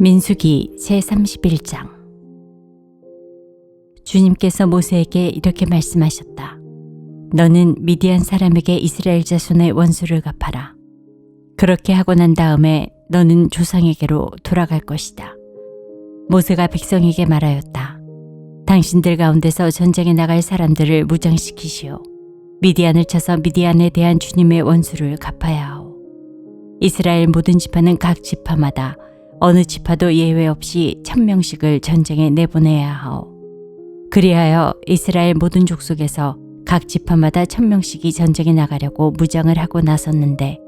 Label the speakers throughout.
Speaker 1: 민수기 제31장 주님께서 모세에게 이렇게 말씀하셨다. 너는 미디안 사람에게 이스라엘 자손의 원수를 갚아라. 그렇게 하고 난 다음에 너는 조상에게로 돌아갈 것이다. 모세가 백성에게 말하였다. 당신들 가운데서 전쟁에 나갈 사람들을 무장시키시오. 미디안을 쳐서 미디안에 대한 주님의 원수를 갚아야 하오. 이스라엘 모든 지파는 각 지파마다 어느 지파도 예외 없이 천명씩을 전쟁에 내보내야 하오. 그리하여 이스라엘 모든 족속에서 각 지파마다 천명씩이 전쟁에 나가려고 무장을 하고 나섰는데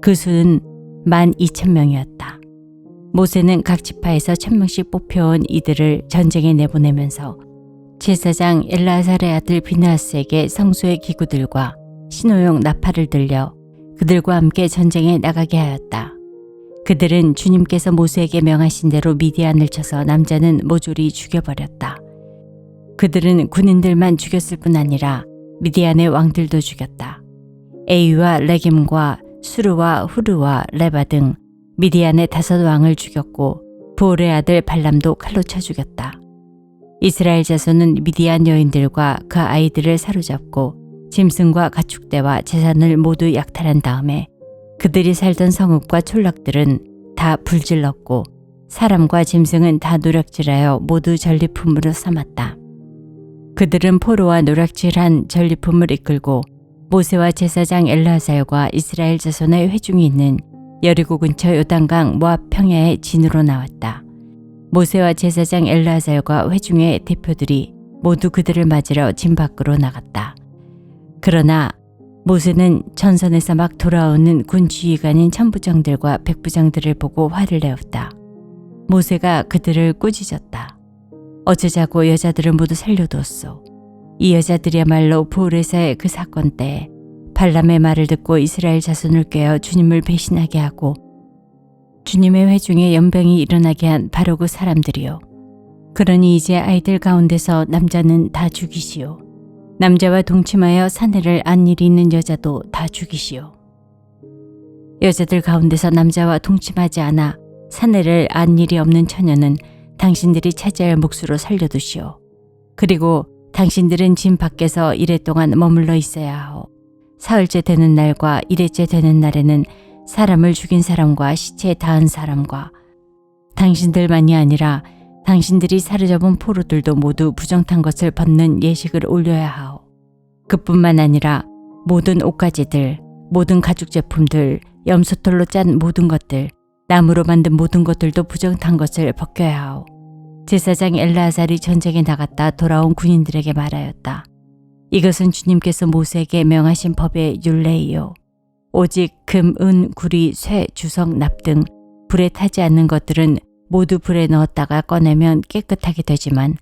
Speaker 1: 그 수는 만 이천 명이었다. 모세는 각 지파에서 천명씩 뽑혀온 이들을 전쟁에 내보내면서 제사장 엘라사의 아들 비나스에게 성소의 기구들과 신호용 나팔을 들려 그들과 함께 전쟁에 나가게 하였다. 그들은 주님께서 모세에게 명하신 대로 미디안을 쳐서 남자는 모조리 죽여버렸다. 그들은 군인들만 죽였을 뿐 아니라 미디안의 왕들도 죽였다. 에이와 레김과 수르와 후르와 레바 등 미디안의 다섯 왕을 죽였고 부올의 아들 발람도 칼로 쳐 죽였다. 이스라엘 자손은 미디안 여인들과 그 아이들을 사로잡고 짐승과 가축대와 재산을 모두 약탈한 다음에 그들이 살던 성읍과 촌락들은 다 불질렀고 사람과 짐승은 다 노략질하여 모두 전리품으로 삼았다. 그들은 포로와 노략질한 전리품을 이끌고 모세와 제사장 엘라살과 이스라엘 자손의 회중이 있는 여리고 근처 요단강 모압 평야의 진으로 나왔다. 모세와 제사장 엘라살과 회중의 대표들이 모두 그들을 맞으러 진 밖으로 나갔다. 그러나 모세는 전선에서 막 돌아오는 군 지휘관인 천부장들과 백부장들을 보고 화를 내었다. 모세가 그들을 꾸짖었다. 어쩌자고 여자들을 모두 살려두었소. 이 여자들이야말로 부울에서의 그 사건 때 발람의 말을 듣고 이스라엘 자손을 꿰어 주님을 배신하게 하고 주님의 회중에 연병이 일어나게 한 바로 그 사람들이요. 그러니 이제 아이들 가운데서 남자는 다 죽이시오. 남자와 동침하여 사내를 안 일이 있는 여자도 다 죽이시오. 여자들 가운데서 남자와 동침하지 않아 사내를 안 일이 없는 처녀는 당신들이 차지할 몫으로 살려두시오. 그리고 당신들은 진 밖에서 이래 동안 머물러 있어야 하오. 사흘째 되는 날과 일회째 되는 날에는 사람을 죽인 사람과 시체에 닿은 사람과 당신들만이 아니라 당신들이 사로잡은 포로들도 모두 부정탄 것을 벗는 예식을 올려야 하오. 그뿐만 아니라 모든 옷가지들, 모든 가죽 제품들, 염소털로 짠 모든 것들, 나무로 만든 모든 것들도 부정탄 것을 벗겨야 하오. 제사장 엘라살이 전쟁에 나갔다 돌아온 군인들에게 말하였다. 이것은 주님께서 모세에게 명하신 법의 율례이요. 오직 금, 은, 구리, 쇠, 주석, 납 등 불에 타지 않는 것들은 모두 불에 넣었다가 꺼내면 깨끗하게 되지만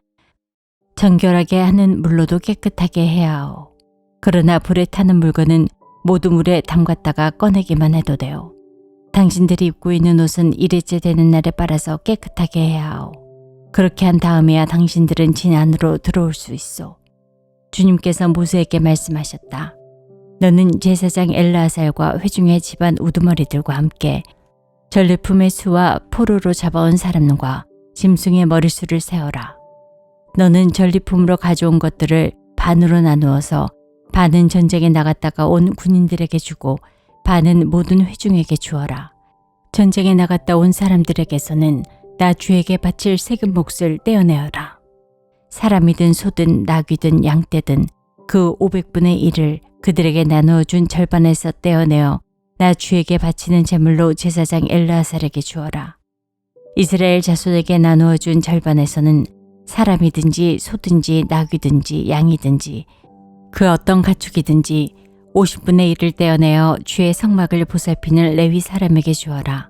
Speaker 1: 정결하게 하는 물로도 깨끗하게 해야 하오. 그러나 불에 타는 물건은 모두 물에 담갔다가 꺼내기만 해도 돼요. 당신들이 입고 있는 옷은 일회째 되는 날에 빨아서 깨끗하게 해야 하오. 그렇게 한 다음에야 당신들은 진 안으로 들어올 수 있어. 주님께서 모세에게 말씀하셨다. 너는 제사장 엘라살과 회중의 집안 우두머리들과 함께 전리품의 수와 포로로 잡아온 사람과 짐승의 머릿수를 세어라. 너는 전리품으로 가져온 것들을 반으로 나누어서 반은 전쟁에 나갔다가 온 군인들에게 주고 반은 모든 회중에게 주어라. 전쟁에 나갔다 온 사람들에게서는 나 주에게 바칠 세금 몫을 떼어내어라. 사람이든 소든 나귀든 양떼든 그 500분의 1을 그들에게 나누어 준 절반에서 떼어내어 나 주에게 바치는 제물로 제사장 엘라살에게 주어라. 이스라엘 자손에게 나누어 준 절반에서는 사람이든지 소든지 나귀든지 양이든지 그 어떤 가축이든지 50분의 1을 떼어내어 주의 성막을 보살피는 레위 사람에게 주어라.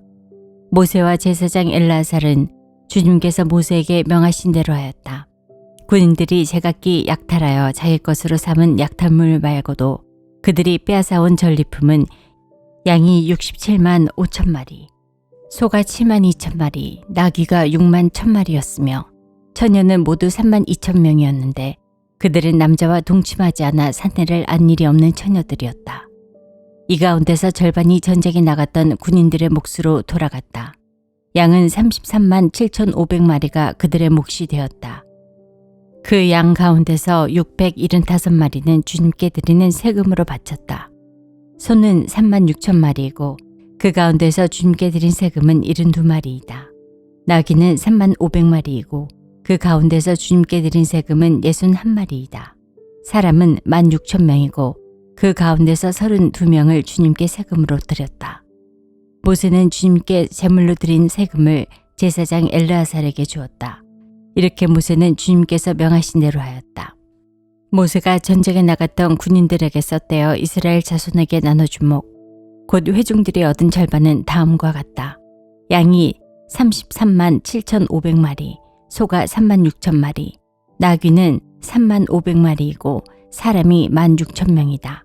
Speaker 1: 모세와 제사장 엘라살은 주님께서 모세에게 명하신 대로 하였다. 군인들이 제각기 약탈하여 자기 것으로 삼은 약탈물 말고도 그들이 빼앗아온 전리품은 양이 67만 5천 마리, 소가 7만 2천 마리, 나귀가 6만 1천 마리였으며 처녀는 모두 3만 2천 명이었는데 그들은 남자와 동침하지 않아 산내를 안 일이 없는 처녀들이었다. 이 가운데서 절반이 전쟁에 나갔던 군인들의 몫으로 돌아갔다. 양은 33만 7,500마리가 그들의 몫이 되었다. 그 양 가운데서 675마리는 주님께 드리는 세금으로 바쳤다. 소는 3만 6천 마리이고 그 가운데서 주님께 드린 세금은 72마리이다. 나귀는 3만 500마리이고 그 가운데서 주님께 드린 세금은 61마리이다. 사람은 1만 6천 명이고 그 가운데서 32명을 주님께 세금으로 드렸다. 모세는 주님께 제물로 드린 세금을 제사장 엘르아살에게 주었다. 이렇게 모세는 주님께서 명하신 대로 하였다. 모세가 전쟁에 나갔던 군인들에게서 떼어 이스라엘 자손에게 나눠준 목, 곧 회중들이 얻은 절반은 다음과 같다. 양이 33만 7,500마리, 소가 3만 6천 마리, 나귀는 3만 500마리이고 사람이 1만 6천 명이다.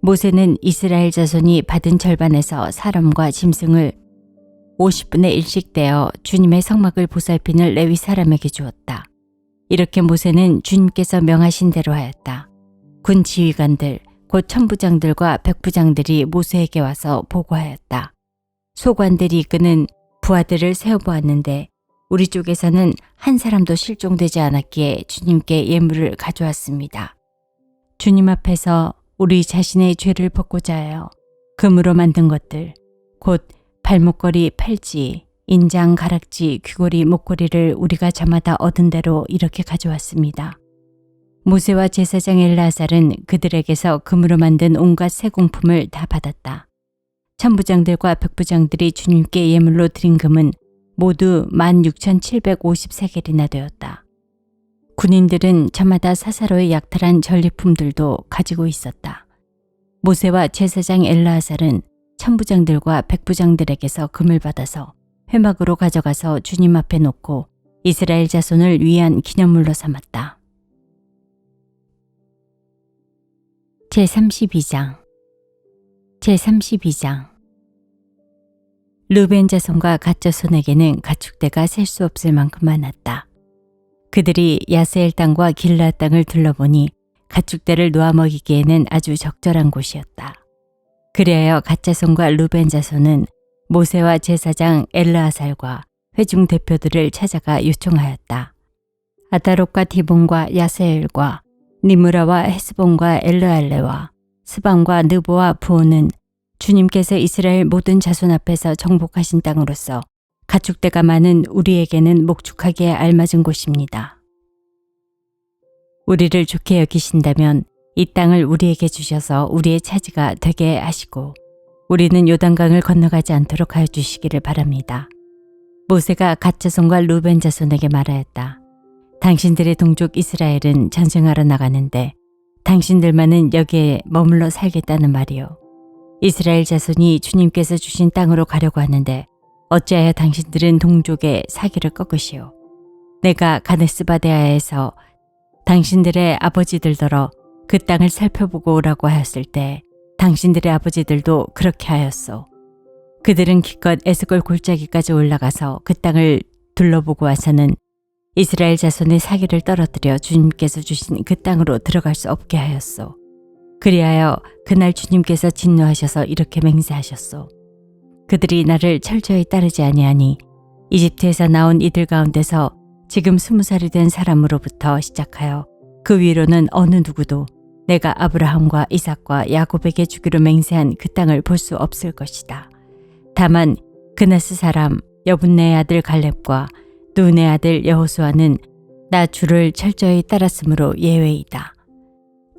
Speaker 1: 모세는 이스라엘 자손이 받은 절반에서 사람과 짐승을 50분의 1씩 떼어 주님의 성막을 보살피는 레위 사람에게 주었다. 이렇게 모세는 주님께서 명하신 대로 하였다. 군 지휘관들, 곧 천부장들과 백부장들이 모세에게 와서 보고하였다. 소관들이 이끄는 부하들을 세어보았는데 우리 쪽에서는 한 사람도 실종되지 않았기에 주님께 예물을 가져왔습니다. 주님 앞에서 우리 자신의 죄를 벗고자 하여 금으로 만든 것들, 곧 발목걸이, 팔찌, 인장, 가락지, 귀걸이, 목걸이를 우리가 저마다 얻은 대로 이렇게 가져왔습니다. 모세와 제사장 엘라살은 그들에게서 금으로 만든 온갖 세공품을 다 받았다. 천부장들과 백부장들이 주님께 예물로 드린 금은 모두 16,750세겔이나 되었다. 군인들은 저마다 사사로의 약탈한 전리품들도 가지고 있었다. 모세와 제사장 엘라살은 천부장들과 백부장들에게서 금을 받아서 회막으로 가져가서 주님 앞에 놓고 이스라엘 자손을 위한 기념물로 삼았다. 제32장 제32장 르벤 자손과 갓 자손에게는 가축대가 셀 수 없을 만큼 많았다. 그들이 야스엘 땅과 길라 땅을 둘러보니 가축대를 놓아 먹이기에는 아주 적절한 곳이었다. 그리하여 갓 자손과 루벤 자손은 모세와 제사장 엘르아살과 회중 대표들을 찾아가 요청하였다. 아다롯과 디본과 야세엘과 니무라와 헤스본과 엘르알레와 스방과 느보와 부오는 주님께서 이스라엘 모든 자손 앞에서 정복하신 땅으로서 가축대가 많은 우리에게는 목축하기에 알맞은 곳입니다. 우리를 좋게 여기신다면 이 땅을 우리에게 주셔서 우리의 차지가 되게 하시고 우리는 요단강을 건너가지 않도록 하여 주시기를 바랍니다. 모세가 갓 자손과 루벤 자손에게 말하였다. 당신들의 동족 이스라엘은 전쟁하러 나가는데 당신들만은 여기에 머물러 살겠다는 말이요. 이스라엘 자손이 주님께서 주신 땅으로 가려고 하는데 어찌하여 당신들은 동족의 사기를 꺾으시오. 내가 가데스바데아에서 당신들의 아버지들더러 그 땅을 살펴보고 오라고 하였을 때 당신들의 아버지들도 그렇게 하였소. 그들은 기껏 에스골 골짜기까지 올라가서 그 땅을 둘러보고 와서는 이스라엘 자손의 사기를 떨어뜨려 주님께서 주신 그 땅으로 들어갈 수 없게 하였소. 그리하여 그날 주님께서 진노하셔서 이렇게 맹세하셨소. 그들이 나를 철저히 따르지 아니하니 이집트에서 나온 이들 가운데서 지금 스무 살이 된 사람으로부터 시작하여 그 위로는 어느 누구도 내가 아브라함과 이삭과 야곱에게 주기로 맹세한 그 땅을 볼 수 없을 것이다. 다만 그나스 사람 여분네의 아들 갈렙과 눈의 아들 여호수아는 나 주를 철저히 따랐으므로 예외이다.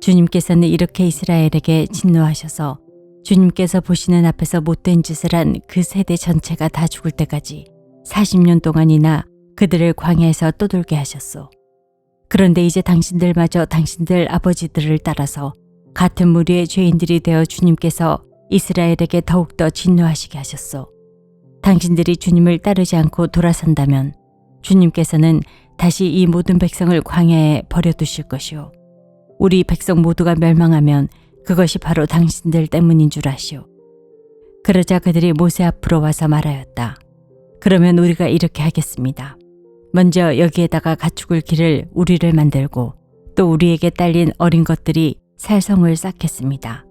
Speaker 1: 주님께서는 이렇게 이스라엘에게 진노하셔서 주님께서 보시는 앞에서 못된 짓을 한 그 세대 전체가 다 죽을 때까지 40년 동안이나 그들을 광야에서 떠돌게 하셨소. 그런데 이제 당신들마저 당신들 아버지들을 따라서 같은 무리의 죄인들이 되어 주님께서 이스라엘에게 더욱더 진노하시게 하셨소. 당신들이 주님을 따르지 않고 돌아선다면 주님께서는 다시 이 모든 백성을 광야에 버려두실 것이요. 우리 백성 모두가 멸망하면 그것이 바로 당신들 때문인 줄 아시오. 그러자 그들이 모세 앞으로 와서 말하였다. 그러면 우리가 이렇게 하겠습니다. 먼저 여기에다가 가축을 기를 우리를 만들고 또 우리에게 딸린 어린 것들이 살성을 쌓겠습니다.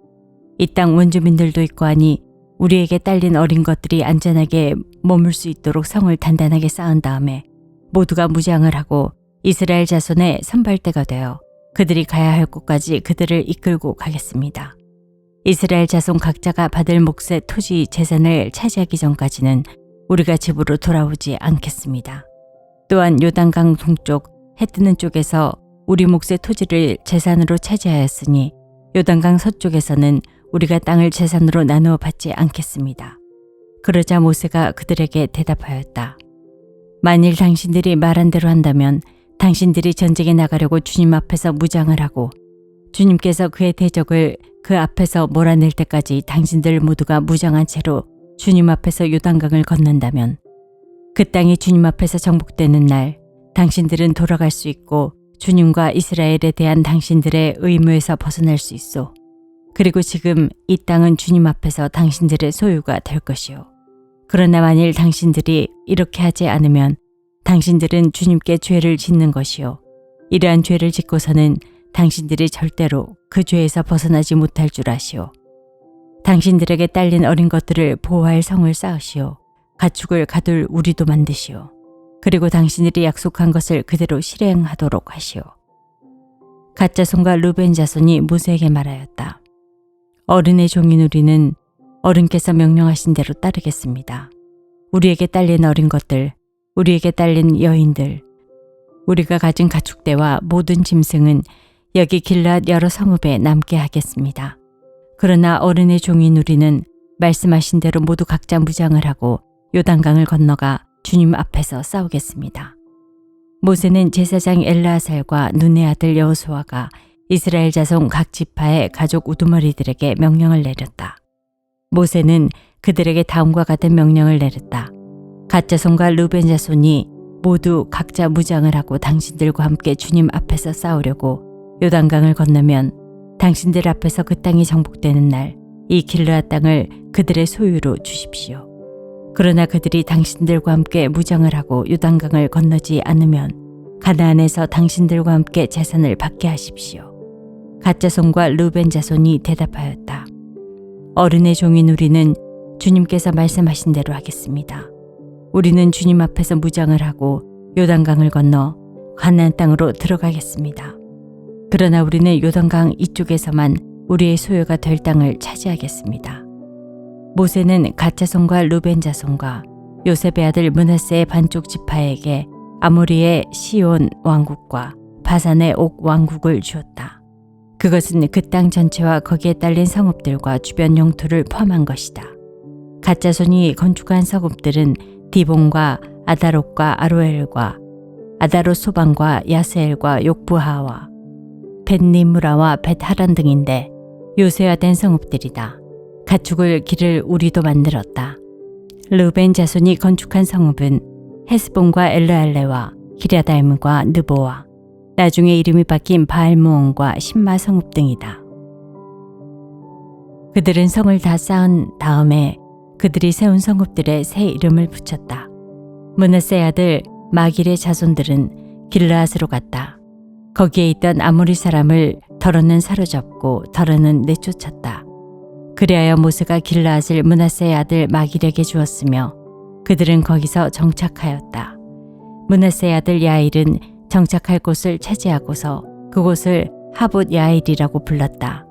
Speaker 1: 이 땅 원주민들도 있고 하니 우리에게 딸린 어린 것들이 안전하게 머물 수 있도록 성을 단단하게 쌓은 다음에 모두가 무장을 하고 이스라엘 자손의 선발대가 되어 그들이 가야 할 곳까지 그들을 이끌고 가겠습니다. 이스라엘 자손 각자가 받을 몫의 토지 재산을 차지하기 전까지는 우리가 집으로 돌아오지 않겠습니다. 또한 요단강 동쪽 해 뜨는 쪽에서 우리 몫의 토지를 재산으로 차지하였으니 요단강 서쪽에서는 우리가 땅을 재산으로 나누어 받지 않겠습니다. 그러자 모세가 그들에게 대답하였다. 만일 당신들이 말한 대로 한다면 당신들이 전쟁에 나가려고 주님 앞에서 무장을 하고 주님께서 그의 대적을 그 앞에서 몰아낼 때까지 당신들 모두가 무장한 채로 주님 앞에서 요단강을 건넌다면 그 땅이 주님 앞에서 정복되는 날 당신들은 돌아갈 수 있고 주님과 이스라엘에 대한 당신들의 의무에서 벗어날 수 있어. 그리고 지금 이 땅은 주님 앞에서 당신들의 소유가 될 것이요. 그러나 만일 당신들이 이렇게 하지 않으면 당신들은 주님께 죄를 짓는 것이요. 이러한 죄를 짓고서는 당신들이 절대로 그 죄에서 벗어나지 못할 줄 아시오. 당신들에게 딸린 어린 것들을 보호할 성을 쌓으시오. 가축을 가둘 우리도 만드시오. 그리고 당신들이 약속한 것을 그대로 실행하도록 하시오. 가짜손과 루벤 자손이 모세에게 말하였다. 어른의 종인 우리는 어른께서 명령하신 대로 따르겠습니다. 우리에게 딸린 어린 것들, 우리에게 딸린 여인들, 우리가 가진 가축대와 모든 짐승은 여기 길랏 여러 성읍에 남게 하겠습니다. 그러나 어른의 종인 우리는 말씀하신 대로 모두 각자 무장을 하고 요단강을 건너가 주님 앞에서 싸우겠습니다. 모세는 제사장 엘라살과 눈의 아들 여호수아가 이스라엘 자손 각 지파의 가족 우두머리들에게 명령을 내렸다. 모세는 그들에게 다음과 같은 명령을 내렸다. 가짜손과 루벤 자손이 모두 각자 무장을 하고 당신들과 함께 주님 앞에서 싸우려고 요단강을 건너면 당신들 앞에서 그 땅이 정복되는 날 이 길르아 땅을 그들의 소유로 주십시오. 그러나 그들이 당신들과 함께 무장을 하고 요단강을 건너지 않으면 가나안에서 당신들과 함께 재산을 받게 하십시오. 가짜손과 루벤 자손이 대답하였다. 어른의 종인 우리는 주님께서 말씀하신 대로 하겠습니다. 우리는 주님 앞에서 무장을 하고 요단강을 건너 가나안 땅으로 들어가겠습니다. 그러나 우리는 요단강 이쪽에서만 우리의 소유가 될 땅을 차지하겠습니다. 모세는 가짜손과 루벤 자손과 요셉의 아들 문하세의 반쪽 지파에게 아모리의 시온 왕국과 바산의 옥 왕국을 주었다. 그것은 그 땅 전체와 거기에 딸린 성읍들과 주변 영토를 포함한 것이다. 가짜손이 건축한 성읍들은 디본과 아다롯과 아로엘과 아다롯 소방과 야스엘과 욕부하와 벳니무라와 벳하란 등인데 요새화된 성읍들이다. 가축을 기를 우리도 만들었다. 르벤 자손이 건축한 성읍은 헤스본과 엘르알레와 기랴다임과 느보와 나중에 이름이 바뀐 바알무온과 신마 성읍 등이다. 그들은 성을 다 쌓은 다음에 그들이 세운 성읍들의 새 이름을 붙였다. 문하세 아들 마길의 자손들은 길르앗으로 갔다. 거기에 있던 아모리 사람을 더러는 사로잡고 더러는 내쫓았다. 그리하여 모세가 길라앗을 문하세의 아들 마길에게 주었으며 그들은 거기서 정착하였다. 문하세의 아들 야일은 정착할 곳을 차지하고서 그곳을 하봇 야일이라고 불렀다.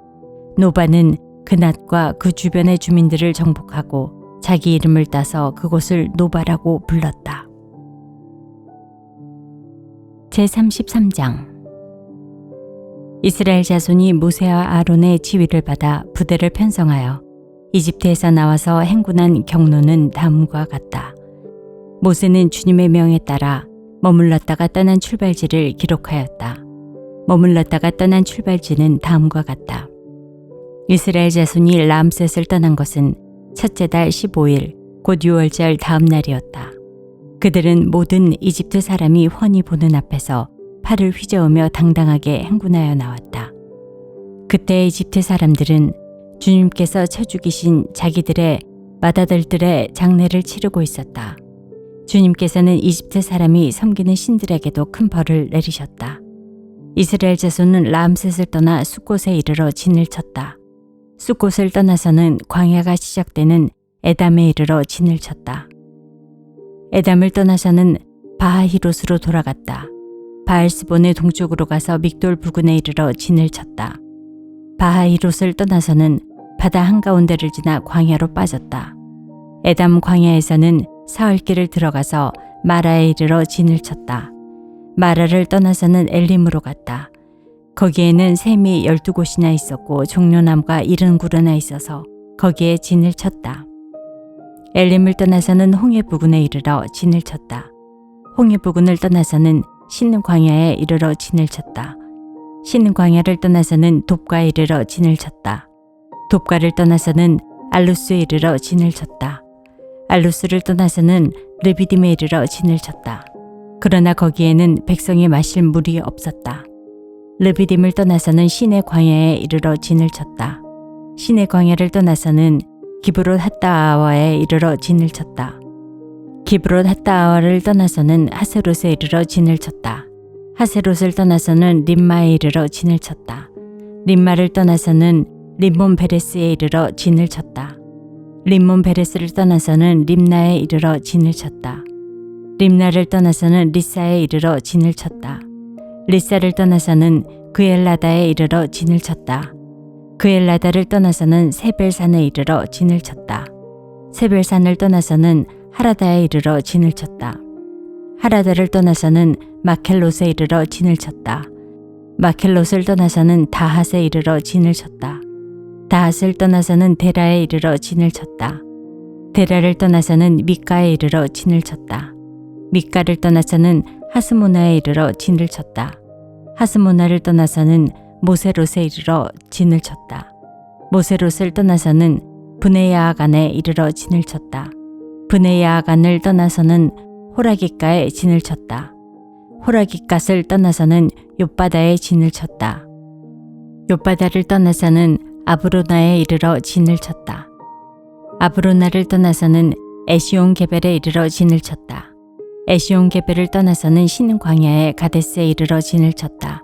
Speaker 1: 노바는 그 낮과 그 주변의 주민들을 정복하고 자기 이름을 따서 그곳을 노바라고 불렀다. 제33장 이스라엘 자손이 모세와 아론의 지위를 받아 부대를 편성하여 이집트에서 나와서 행군한 경로는 다음과 같다. 모세는 주님의 명에 따라 머물렀다가 떠난 출발지를 기록하였다. 머물렀다가 떠난 출발지는 다음과 같다. 이스라엘 자손이 람셋을 떠난 것은 첫째 달 15일 곧 6월절 다음 날이었다. 그들은 모든 이집트 사람이 훤히 보는 앞에서 팔을 휘저으며 당당하게 행군하여 나왔다. 그때 이집트 사람들은 주님께서 쳐 죽이신 자기들의 마다들들의 장례를 치르고 있었다. 주님께서는 이집트 사람이 섬기는 신들에게도 큰 벌을 내리셨다. 이스라엘 자손은 람셋을 떠나 숫곳에 이르러 진을 쳤다. 숫곳을 떠나서는 광야가 시작되는 에담에 이르러 진을 쳤다. 에담을 떠나서는 바하히롯으로 돌아갔다. 바알스본의 동쪽으로 가서 믹돌 부근에 이르러 진을 쳤다. 바하히롯을 떠나서는 바다 한가운데를 지나 광야로 빠졌다. 에담 광야에서는 사흘길을 들어가서 마라에 이르러 진을 쳤다. 마라를 떠나서는 엘림으로 갔다. 거기에는 샘이 열두 곳이나 있었고 종려나무가 일흔 그루나 있어서 거기에 진을 쳤다. 엘림을 떠나서는 홍해 부근에 이르러 진을 쳤다. 홍해 부근을 떠나서는 신는 광야에 이르러 진을 쳤다. 신는 광야를 떠나서는 돕가에 이르러 진을 쳤다. 돕가를 떠나서는 알루스에 이르러 진을 쳤다. 알루스를 떠나서는 르비딤에 이르러 진을 쳤다. 그러나 거기에는 백성이 마실 물이 없었다. 르비딤을 떠나서는 신의 광야에 이르러 진을 쳤다. 신의 광야를 떠나서는 기브롯 핫다아와에 이르러 진을 쳤다. 기브롯 핫다아와를 떠나서는 하세롯에 이르러 진을 쳤다. 하세롯을 떠나서는 림마에 이르러 진을 쳤다. 림마를 떠나서는 림몬 베레스에 이르러 진을 쳤다. 림몬 베레스를 떠나서는 림나에 이르러 진을 쳤다. 림나를 떠나서는 리사에 이르러 진을 쳤다. 리사를 떠나서는 그엘라다에 이르러 진을 쳤다. 그엘라다를 떠나서는 세벨산에 이르러 진을 쳤다. 세벨산을 떠나서는 하라다에 이르러 진을 쳤다. 하라다를 떠나서는 마켈롯에 이르러 진을 쳤다. 마켈롯을 떠나서는 다핫에 이르러 진을 쳤다. 다핫을 떠나서는 데라에 이르러 진을 쳤다. 데라를 떠나서는 미가에 이르러 진을 쳤다. 미가를 떠나서는 하스모나에 이르러 진을 쳤다. 하스모나를 떠나서는 모세롯에 이르러 진을 쳤다. 모세롯을 떠나서는 브네야아간에 이르러 진을 쳤다. 브네야아간을 떠나서는 호라기가에 진을 쳤다. 호라기갓을 떠나서는 욥바다에 진을 쳤다. 욥바다를 떠나서는 아브로나에 이르러 진을 쳤다. 아브로나를 떠나서는 에시온 게벨에 이르러 진을 쳤다. 에시온 게벨을 떠나서는 신 광야에 가데스에 이르러 진을 쳤다.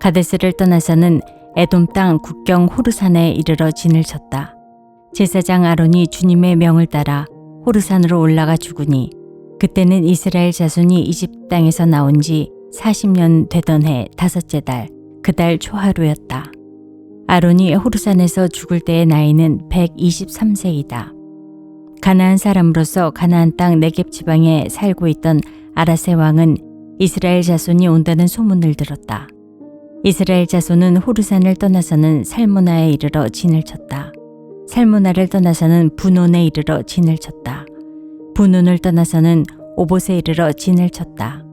Speaker 1: 가데스를 떠나서는 에돔 땅 국경 호르산에 이르러 진을 쳤다. 제사장 아론이 주님의 명을 따라 호르산으로 올라가 죽으니 그때는 이스라엘 자손이 이집트 땅에서 나온 지 40년 되던 해 다섯째 달 그 달 초하루였다. 아론이 호르산에서 죽을 때의 나이는 123세이다. 가나안 사람으로서 가나안 땅 네겝 지방에 살고 있던 아라세 왕은 이스라엘 자손이 온다는 소문을 들었다. 이스라엘 자손은 호르산을 떠나서는 살모나에 이르러 진을 쳤다. 살모나를 떠나서는 분온에 이르러 진을 쳤다. 분온을 떠나서는 오봇에 이르러 진을 쳤다.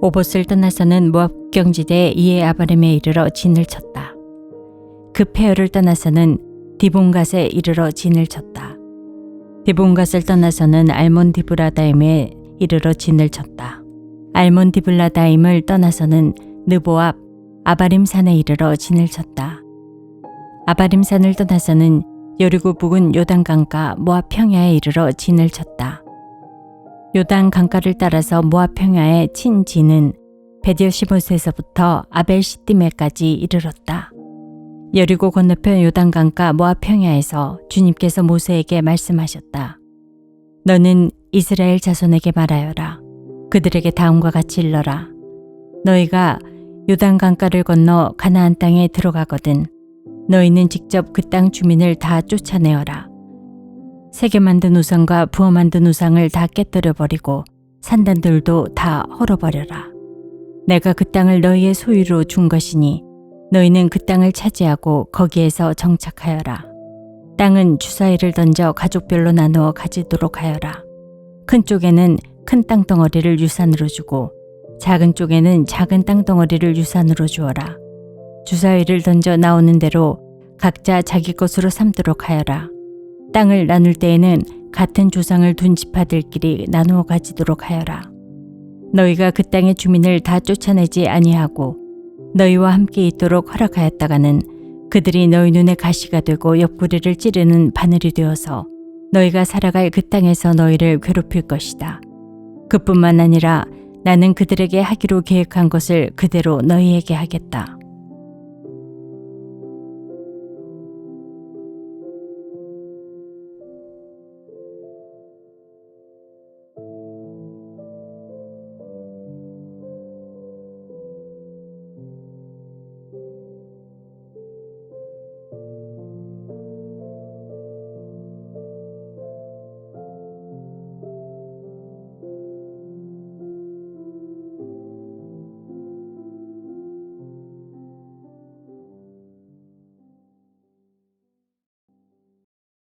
Speaker 1: 오봇을 떠나서는 모압 국경지대 이에 아바렘에 이르러 진을 쳤다. 그 페어를 떠나서는 디본갓에 이르러 진을 쳤다. 디본갓을 떠나서는 알몬 디브라다임에 이르러 진을 쳤다. 알몬 디블라다임을 떠나서는 느보압 아바림 산에 이르러 진을 쳤다. 아바림 산을 떠나서는 여리고 부근 요단 강가 모압 평야에 이르러 진을 쳤다. 요단 강가를 따라서 모압 평야의 친진은 베디오시보스에서부터 아벨 시띠메까지 이르렀다. 여리고 건너편 요단 강가 모압 평야에서 주님께서 모세에게 말씀하셨다. 너는 이스라엘 자손에게 말하여라. 그들에게 다음과 같이 일러라. 너희가 요단 강가를 건너 가나안 땅에 들어가거든 너희는 직접 그 땅 주민을 다 쫓아내어라. 새겨 만든 우상과 부어 만든 우상을 다 깨뜨려 버리고 산단들도 다 헐어버려라. 내가 그 땅을 너희의 소유로 준 것이니 너희는 그 땅을 차지하고 거기에서 정착하여라. 땅은 주사위를 던져 가족별로 나누어 가지도록 하여라. 큰 쪽에는 큰 땅덩어리를 유산으로 주고 작은 쪽에는 작은 땅덩어리를 유산으로 주어라. 주사위를 던져 나오는 대로 각자 자기 것으로 삼도록 하여라. 땅을 나눌 때에는 같은 조상을 둔 지파들끼리 나누어 가지도록 하여라. 너희가 그 땅의 주민을 다 쫓아내지 아니하고 너희와 함께 있도록 허락하였다가는 그들이 너희 눈에 가시가 되고 옆구리를 찌르는 바늘이 되어서 너희가 살아갈 그 땅에서 너희를 괴롭힐 것이다. 그뿐만 아니라 나는 그들에게 하기로 계획한 것을 그대로 너희에게 하겠다.